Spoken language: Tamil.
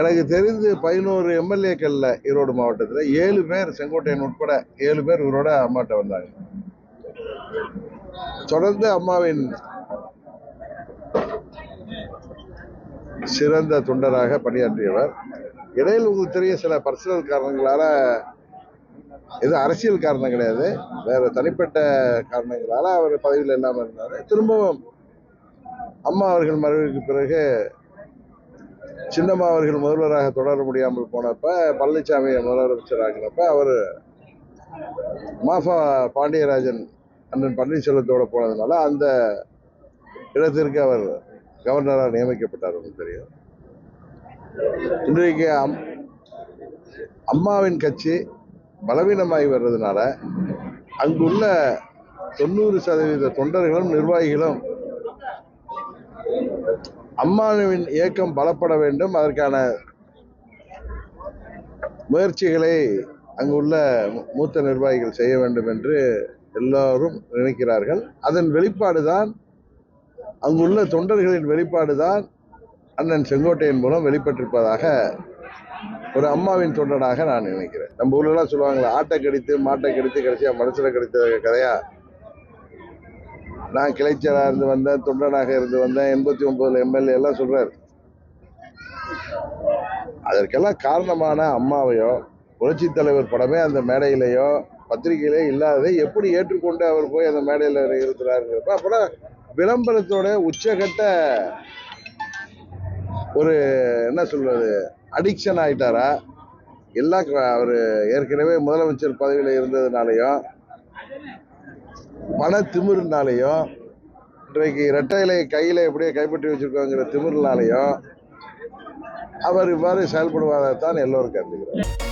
எனக்கு தெரிந்து பதினோரு எம்எல்ஏக்களில் ஈரோடு மாவட்டத்தில் ஏழு பேர் செங்கோட்டையன் உட்பட ஏழு பேர் இவரோட அம்மாட்ட வந்தாங்க. தொடர்ந்து அம்மாவின் சிறந்த தொண்டராக பணியாற்றியவர். இடையில் உங்களுக்கு தெரிய சில பர்சனல் காரணங்களால் இது அரசியல் காரணம் கிடையாது. வேறு தனிப்பட்ட காரணங்களால் அவர் பதவியில் இல்லாமல் இருந்தார். திரும்பவும் அம்மா அவர்கள் மறைவுக்கு பிறகு சின்னம்மா அவர்கள் முதல்வராக தொடர முடியாமல் போனப்ப பழனிசாமி முதலமைச்சர் ஆகினப்ப அவர் மாஃபா பாண்டியராஜன் அண்ணன் பன்னீர்செல்வத்தோடு போனதுனால அந்த இடத்திற்கு அவர் கவர்னராக நியமிக்கப்பட்டார் உங்களுக்கு தெரியும். இன்றைக்கு அம்- அம்மாவின் கட்சி பலவீனமாகி வர்றதுனால அங்குள்ள தொண்ணூறு சதவீத தொண்டர்களும் நிர்வாகிகளும் அம்மாவின் இயக்கம் பலப்பட வேண்டும். அதற்கான முயற்சிகளை அங்குள்ள மூத்த நிர்வாகிகள் செய்ய வேண்டும் என்று எல்லாரும் நினைக்கிறார்கள். அதன் வெளிப்பாடுதான் அங்குள்ள தொண்டர்களின் வெளிப்பாடு தான் அண்ணன் செங்கோட்டையின் மூலம் வெளிப்பட்டிருப்பதாக ஒரு அம்மாவின் தொண்டனாக நான் நினைக்கிறேன். நம்ம ஊர்லலாம் சொல்லுவாங்களே ஆட்டை கடித்து மாட்டை கடித்து கடைசியாக மனசில் கடித்த கதையாக நான் கிளைச்சராக இருந்து வந்தேன் தொண்டனாக இருந்து வந்தேன் எண்பத்தி ஒன்பதுல எம்எல்ஏ எல்லாம் சொல்கிறார் அதற்கெல்லாம் காரணமான அம்மாவையோ புரட்சி தலைவர் படமே அந்த மேடையிலேயோ பத்திரிகையிலே இல்லாததை எப்படி ஏற்றுக்கொண்டு அவர் போய் அந்த மேடையில் இருக்கிறாருங்கிறப்ப அப்புறம் விளம்பரத்தோட உச்சகட்ட ஒரு என்ன சொல்றது அடிக்ஷன் ஆயிட்டாரா? எல்லாம் அவர் ஏற்கனவே முதலமைச்சர் பதவியில் இருந்ததுனாலையும் பண திமிருனாலையும் இன்றைக்கு இரட்டையிலை கையில எப்படியே கைப்பற்றி வச்சிருக்கோங்கிற திமிருனாலையும் அவர் இவ்வாறு செயல்படுவதைத்தான் எல்லோரும் கருதுகிறார்.